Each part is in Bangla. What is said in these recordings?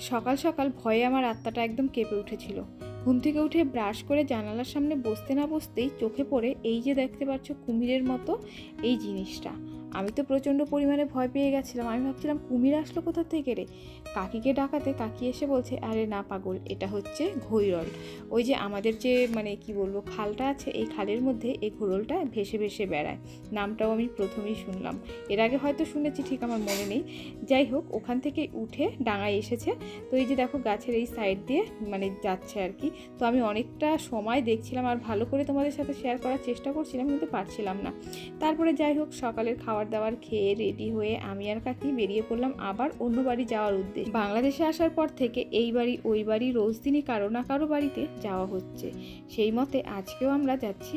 সকাল সকাল ভয়ে আমার আত্মাটা একদম কেঁপে উঠেছিল। ঘুম থেকে উঠে ব্রাশ করে জানালার সামনে বসতে না বসতেই চোখে পড়ে এই যে দেখতে পাচ্ছ কুমিরের মতো এই জিনিসটা। আমি তো প্রচণ্ড পরিমাণে ভয় পেয়ে গেছিলাম। আমি ভাবছিলাম, কুমির আসলো কোথা থেকে রে? কাকিকে ডাকাতে কাকি এসে বলছে, আরে না পাগল, এটা হচ্ছে ঘৈরল। ওই যে আমাদের যে মানে কি বলব, খালটা আছে, এই খালের মধ্যে এই ঘোরলটা ভেসে ভেসে বেড়ায়। নামটাও আমি প্রথমেই শুনলাম। এর আগে হয়তো শুনেছি, ঠিক আমার মনে নেই। যাই হোক, ওখান থেকে উঠে ডাঙায় এসেছে। তো এই যে দেখো, গাছের এই সাইড দিয়ে মানে যাচ্ছে আর কি। তো আমি অনেকটা সময় দেখছিলাম আর ভালো করে তোমাদের সাথে শেয়ার করার চেষ্টা করছিলাম, কিন্তু পারছিলাম না। তারপরে যাই হোক, সকালের খাবার দাবার খেয়ে রেডি হয়ে আমি আর কাকি বেরিয়ে পড়লাম আবার অন্য বাড়ি যাওয়ার উদ্দেশ্যে। বাংলাদেশে আসার পর থেকে এই বাড়ি, ওই বাড়ি, রোজ দিনই কারও না কারও বাড়িতে যাওয়া হচ্ছে। সেই মতে আজকেও আমরা যাচ্ছি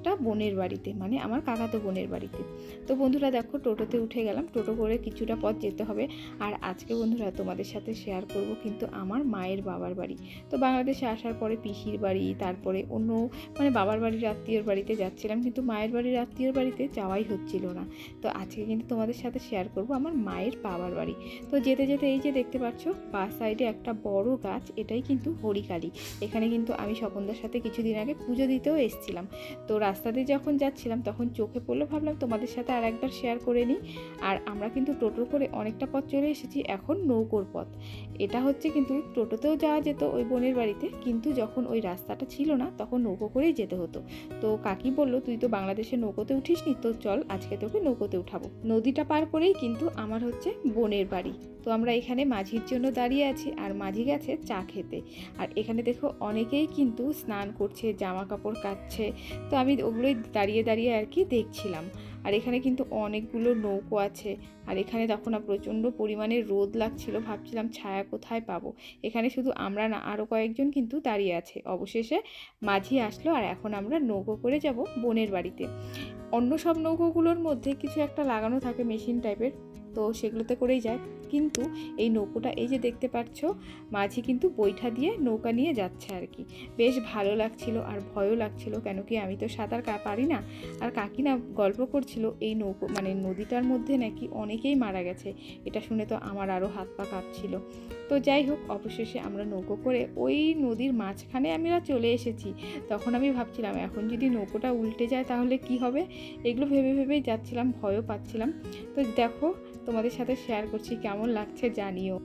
একটা বোনের বাড়িতে মানে আমার কাকাতো বোনের বাড়িতে। তো বন্ধুরা দেখো, টোটোতে উঠে গেলাম। টোটো করে কিছুটা পথ যেতে হবে। আর আজকে বন্ধুরা তোমাদের সাথে শেয়ার করব কিন্তু আমার মায়ের বাবার বাড়ি। তো বাংলাদেশে আসার পরে পিসির বাড়ি, তারপরে অন্য মানে বাবার বাড়ির আত্মীয়র বাড়িতে যাচ্ছিলাম কিন্তু মায়ের বাড়ির আত্মীয়র বাড়িতে যাওয়াই হচ্ছিল না। তো আজকে কিন্তু তোমাদের সাথে শেয়ার করব আমার মায়ের বাবার বাড়ি। তো যেতে যেতে এই যে দেখতে পাচ্ছ, বা সাইডে একটা বড় গাছ, এটাই কিন্তু হরিকালী। এখানে কিন্তু আমি স্বপনদার সাথে কিছুদিন আগে পুজো দিতেও এসেছিলাম। তো রাস্তাতে যখন যাচ্ছিলাম, তখন চোখে পড়ল, ভাবলাম তোমাদের সাথে আর একবার শেয়ার করে নিই। আর আমরা কিন্তু টোটো করে অনেকটা পথ চলে এসেছি, এখন নৌকোর পথ। এটা হচ্ছে কিন্তু টোটোতেও যাওয়া যেত ওই বোনের বাড়িতে, কিন্তু যখন ওই রাস্তাটা ছিল না, তখন নৌকো করেই যেতে হতো। তো কাকি বলল, তুই তো বাংলাদেশে নৌকোতে উঠিস নি তো চল আজকে তোকে নৌকোতে উঠাবো। নদীটা পার করেই কিন্তু আমার হচ্ছে বোনের বাড়ি। তো আমরা এখানে মাঝির জন্য দাঁড়িয়ে আছি, আর মাঝি গেছে চা খেতে। আর এখানে দেখো, অনেকেই কিন্তু স্নান করছে, জামা কাপড় কাচ্ছে তো আমি ওগুলোই দাঁড়িয়ে দাঁড়িয়ে আর কি দেখছিলাম। আর এখানে কিন্তু অনেকগুলো নৌকো আছে। আর এখানে তখন প্রচণ্ড পরিমাণে রোদ লাগছিল। ভাবছিলাম ছায়া কোথায় পাবো? এখানে শুধু আমরা না আরও কয়েকজন কিন্তু দাঁড়িয়ে আছে। অবশেষে মাঝি আসলো আর এখন আমরা নৌকো করে যাব বোনের বাড়িতে। অন্য সব নৌকোগুলোর মধ্যে কিছু একটা লাগানো থাকে, মেশিন টাইপের। তো সেগুলোতে করেই যায়। কিন্তু এই নৌকোটা, এই যে দেখতে পাচ্ছ, মাঝি কিন্তু বৈঠা দিয়ে নৌকা নিয়ে যাচ্ছে আর কি। বেশ ভালো লাগছিল আর ভয়ও লাগছিল, কেন কি আমি তো সাঁতার পারি না। আর কাকি না গল্প করছিল, এই নৌকো মানে নদীটার মধ্যে নাকি অনেকেই মারা গেছে। এটা শুনে তো আমার আরও হাত পা কাঁপছিল। তো যাই হোক অবশেষে আমরা নৌকো করে ওই নদীর মাঝখানে আমরা চলে এসেছি। তখন আমি ভাবছিলাম এখন যদি নৌকোটা উল্টে যায় তাহলে কি হবে? এগুলো ভেবে ভেবেই যাচ্ছিলাম ভয়ও পাচ্ছিলাম। তো দেখো তোমাদের সাথে শেয়ার করছি কেমন লাগছে জানিও।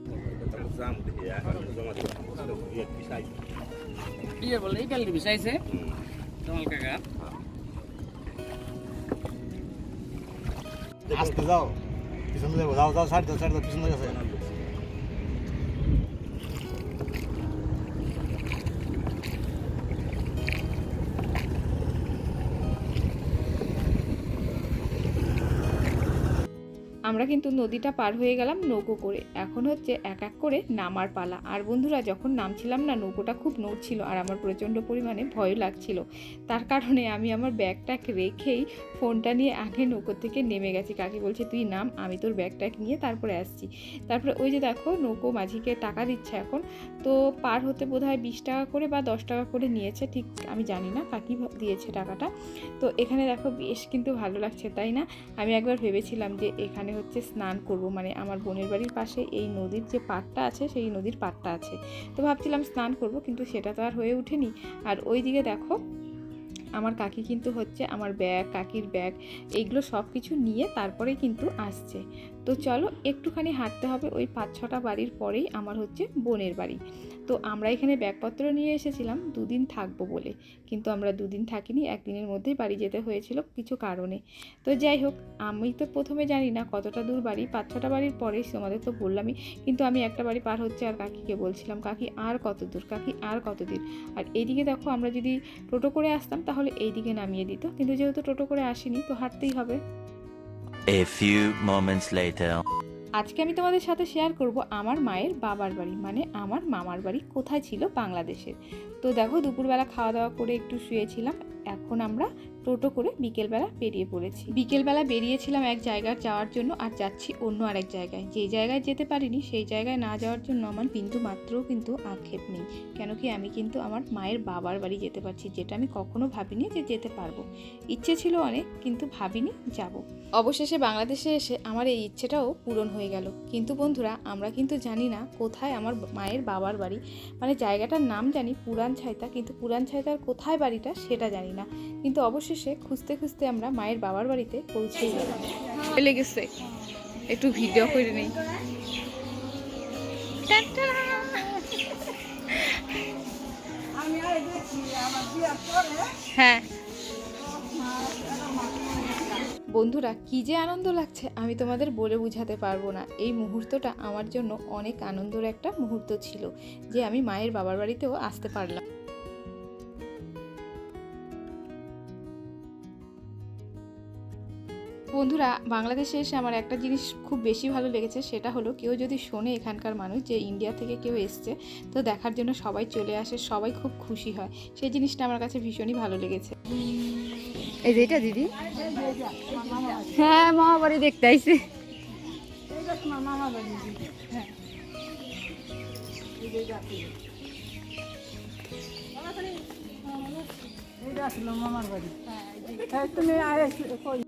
ইয়ে বলে এই কালকে বিষাইছে। জমাল কাকা। আসতে যাও পিছন যাব যাও যাও সাইড দাও সাইড দাও পিছন গেছে আমরা কিন্তু নদীটা পার হয়ে গেলাম নৌকো করে। এখন হচ্ছে এক এক করে নামার পালা। আর বন্ধুরা, যখন নামছিলাম না, নৌকোটা খুব নড়ছিল আর আমার প্রচণ্ড পরিমাণে ভয় লাগছিল। তার কারণে আমি আমার ব্যাগটাক রেখেই ফোনটা নিয়ে আগে নৌকো থেকে নেমে গেছি। কাকি বলছে, তুই নাম, আমি তোর ব্যাগটাক নিয়ে তারপরে আসছি। তারপরে ওই যে দেখো, নৌকো মাঝিকে টাকা দিচ্ছে এখন। তো পার হতে বোধ হয় বিশ টাকা করে বা দশ টাকা করে নিয়েছে, ঠিক আমি জানি না কাকি দিয়েছে টাকাটা। তো এখানে দেখো, বেশ কিন্তু ভালো লাগছে, তাই না? আমি একবার ভেবেছিলাম যে এখানে হচ্ছে স্নান করব। মানে আমার বোনের বাড়ির পাশে এই নদীর যে পাটটা আছে, সেই নদীর পাটটা আছে। তো ভাবছিলাম স্নান করব, কিন্তু সেটা তো আর হয়ে ওঠেনি। আর ওই দিকে দেখো, আমার কাকি কিন্তু হচ্ছে আমার ব্যাগ, কাকির ব্যাগ, এইগুলো সব কিছু নিয়ে তারপরে কিন্তু আসছে। তো চলো একটুখানি হাঁটতে হবে, ওই পাঁচ ছটা বাড়ির পরেই আমার হচ্ছে বোনের বাড়ি। তো আমরা এখানে ব্যাগপত্র নিয়ে এসেছিলাম, দুদিন থাকব বলে। কিন্তু আমরা দুদিন থাকিনি, একদিনের মধ্যেই বাড়ি যেতে হয়েছিল কিছু কারণে। তো যাই হোক, আমি তো প্রথমে জানি না কতটা দূর বাড়ি, পাঁচ ছটা বাড়ির পরেই তোমাদের তো বললামই, কিন্তু আমি একটা বাড়ি পার হচ্ছে আর কাকিকে বলছিলাম, কাকি, আর কত দূর, কাকি, আর কত দূর? আর এইদিকে দেখো আমরা যদি টোটো করে আসতাম, তাহলে এইদিকে নামিয়ে দিত। কিন্তু যেহেতু টোটো করে আসিনি, তো হাঁটতেই হবে। A few moments later. আজকে আমি তোমাদের সাথে শেয়ার করব আমার মায়ের বাবার বাড়ি মানে আমার মামার বাড়ি কোথায় ছিল বাংলাদেশের তো দেখো, দুপুরবেলা খাওয়া দাওয়া করে একটু শুয়েছিলাম, এখন আমরা টোটো করে বিকেলবেলা বেরিয়ে পড়েছি। বিকেলবেলা বেরিয়েছিলাম এক জায়গায় যাওয়ার জন্য আর যাচ্ছি অন্য আরেক জায়গায়। যে জায়গায় যেতে পারিনি, সেই জায়গায় না যাওয়ার জন্য আমার বিন্দু মাত্রও কিন্তু আক্ষেপ নেই। কেন কি আমি কিন্তু আমার মায়ের বাবার বাড়ি যেতে পারছি, যেটা আমি কখনো ভাবিনি যে যেতে পারব। ইচ্ছে ছিল অনেক, কিন্তু ভাবিনি যাব। অবশেষে বাংলাদেশে এসে আমার এই ইচ্ছেটাও পূরণ হয়ে গেল। কিন্তু বন্ধুরা, আমরা কিন্তু জানি না কোথায় আমার মায়ের বাবার বাড়ি। মানে জায়গাটার নাম জানি পুরান ছাইতা, কিন্তু পুরান ছাইতার কোথায় বাড়িটা সেটা জানি না। কিন্তু অবশেষে খুঁজতে খুঁজতে আমরা মায়ের বাবার বাড়িতে পৌঁছে গেলাম। লেগেছে একটু ভিডিও করে নেই। হ্যাঁ। বন্ধুরা কি যে আনন্দ লাগছে আমি তোমাদের বলে বোঝাতে পারব না। এই মুহূর্তটা আমার জন্য অনেক আনন্দের একটা মুহূর্ত ছিল যে আমি মায়ের বাবার বাড়িতেও আসতে পারলাম। বন্ধুরা বাংলাদেশে এসে আমার একটা জিনিস খুব বেশি ভালো লেগেছে সেটা হলো কেউ যদি শোনে এখানকার মানুষ যে ইন্ডিয়া থেকে কেউ এসছে তো দেখার জন্য সবাই চলে আসে সবাই খুব খুশি হয়। সেই জিনিসটা আমার কাছে ভীষণই ভালো লেগেছে। এই যে এটা দিদি? হ্যাঁ মামা বাড়ি। দেখতে আইছে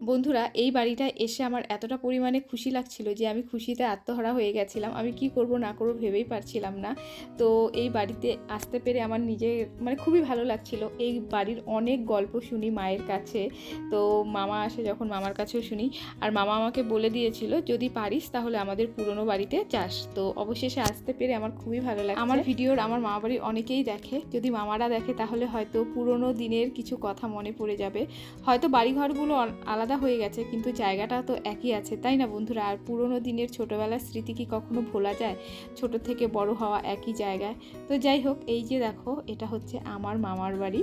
বন্ধুরা, এই বাড়িটা এসে আমার এতটা পরিমাণে খুশি লাগছিল যে আমি খুশিতে আত্মহারা হয়ে গেছিলাম। আমি কি করব না করব ভেবেই পারছিলাম না। তো এই বাড়িতে আসতে পেরে আমার নিজে মানে খুবই ভালো লাগছিল। এই বাড়ির অনেক গল্প শুনি মায়ের কাছে। তো মামা আসে যখন মামার কাছেও শুনি। আর মামা আমাকে বলে দিয়েছিল, যদি পারিস তাহলে আমাদের পুরনো বাড়িতে যাস। তো অবশেষে আসতে পেরে আমার খুবই ভালো লাগে আমার ভিডিওর, আমার মামা বাড়ি অনেকেই দেখে। যদি মামারা দেখে তাহলে হয়তো পুরনো দিনের কিছু কথা মনে পড়ে যাবে। হয়তো বাড়িঘরগুলো আলাদা হয়ে গেছে কিন্তু জায়গাটা তো একই আছে তাই না বন্ধুরা? আর পুরনো দিনের ছোটোবেলার স্মৃতি কি কখনো ভোলা যায়? ছোট থেকে বড় হওয়া একই জায়গায়। তো যাই হোক এই যে দেখো এটা হচ্ছে আমার মামার বাড়ি।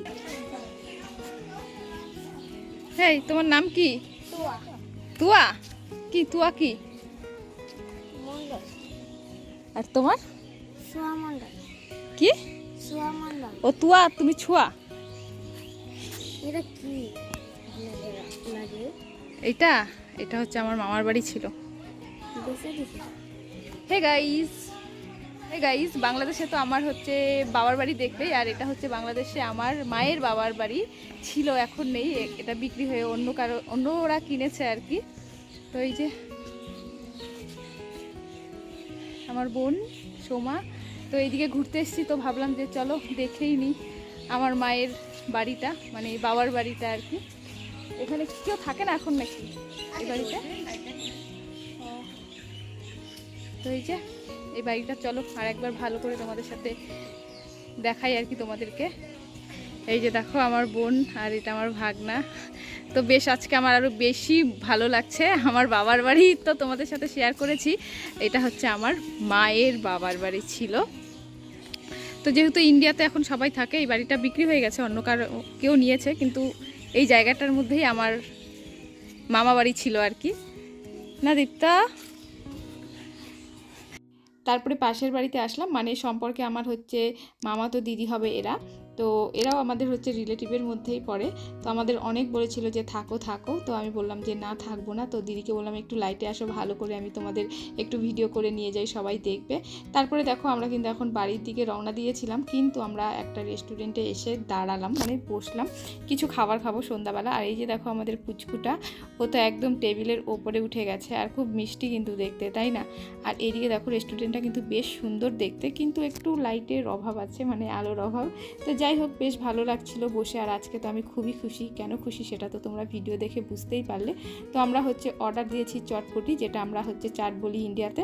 হ্যাঁ তোমার নাম কি? তুয়া। কি তুয়া কি? আর তোমার? কি? ও তুয়া তুমি ছুয়া? এটা কি? লাগে। এইটা এটা হচ্ছে আমার মামার বাড়ি ছিল। হে গাইস হে গাইস বাংলাদেশে তো আমার হচ্ছে বাবার বাড়ি দেখবেই আর এটা হচ্ছে বাংলাদেশে আমার মায়ের বাবার বাড়ি ছিল এখন নেই। এটা বিক্রি হয়ে অন্য কারও অন্য ওরা কিনেছে আর কি। তো এই যে আমার বোন সোমা তো এইদিকে ঘুরতে এসেছি তো ভাবলাম যে চলো দেখেই নিই আমার মায়ের বাড়িটা মানে বাবার বাড়িটা আর কি। এখানে কেউ থাকে না এখন নাকি? এই বাড়িতে? তো এই যে এই বাড়িটা চলো আর একবার ভালো করে তোমাদের সাথে দেখাই আর কি তোমাদেরকে। এই যে দেখো আমার বোন আর এটা আমার ভাগনা। তো বেশ আজকে আমার আরও বেশি ভালো লাগছে। আমার বাবার বাড়ি তো তোমাদের সাথে শেয়ার করেছি। এটা হচ্ছে আমার মায়ের বাবার বাড়ি ছিল। তো যেহেতু ইন্ডিয়াতে এখন সবাই থাকে এই বাড়িটা বিক্রি হয়ে গেছে অন্য কারও কেউ নিয়েছে কিন্তু এই জায়গাটার মধ্যেই আমার মামা বাড়ি ছিল আর কি। না দীপ্তা? তারপরে পাশের বাড়িতে আসলাম মানে সম্পর্কে আমার হচ্ছে মামা তো দিদি হবে এরা। তো এরাও আমাদের হচ্ছে রিলেটিভের মধ্যেই পড়ে। তো আমাদের অনেক বলেছিল যে, থাকো থাকো। তো আমি বললাম যে, না, থাকব না। তো দিদিকে বললাম, একটু লাইটে আসো, ভালো করে আমি তোমাদের একটু ভিডিও করে নিয়ে যাই, সবাই দেখবে। তারপরে দেখো আমরা কিন্তু এখন বাড়ির দিকে রওনা দিয়েছিলাম, কিন্তু আমরা একটা রেস্টুরেন্টে এসে দাঁড়ালাম মানে বসলাম। কিছু খাবার খাব সন্ধ্যাবেলা। আর এই যে দেখো আমাদের পুচকুটা, ও তো একদম টেবিলের ওপরে উঠে গেছে, আর খুব মিষ্টি কিন্তু দেখতে, তাই না? আর এদিকে দেখো রেস্টুরেন্টটা কিন্তু বেশ সুন্দর দেখতে, কিন্তু একটু লাইটের অভাব আছে মানে আলোর অভাব। তো যাই হোক, বেশ ভালো লাগছিল বসে, আর আজকে তো আমি খুবই খুশি। কেন খুশি সেটা তো তোমরা ভিডিও দেখে বুঝতেই পারলে। তো আমরা হচ্ছে অর্ডার দিয়েছি চটপটি, যেটা আমরা হচ্ছে চাট বলি ইন্ডিয়াতে।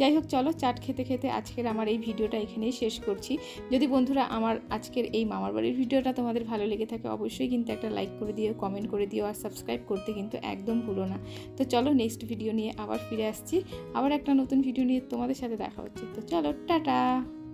যাই হোক, চলো চাট খেতে খেতে আজকের আমার এই ভিডিওটা এখানেই শেষ করছি। যদি বন্ধুরা আমার আজকের এই মামার বাড়ির ভিডিওটা তোমাদের ভালো লেগে থাকে, অবশ্যই কিন্তু একটা লাইক করে দিও কমেন্ট করে দিও, আর সাবস্ক্রাইব করতে কিন্তু একদম ভুলো না। তো চলো নেক্সট ভিডিও নিয়ে আবার ফিরে আসছি। আবার একটা নতুন ভিডিও নিয়ে তোমাদের সাথে দেখা হচ্ছে। তো চলো, টাটা!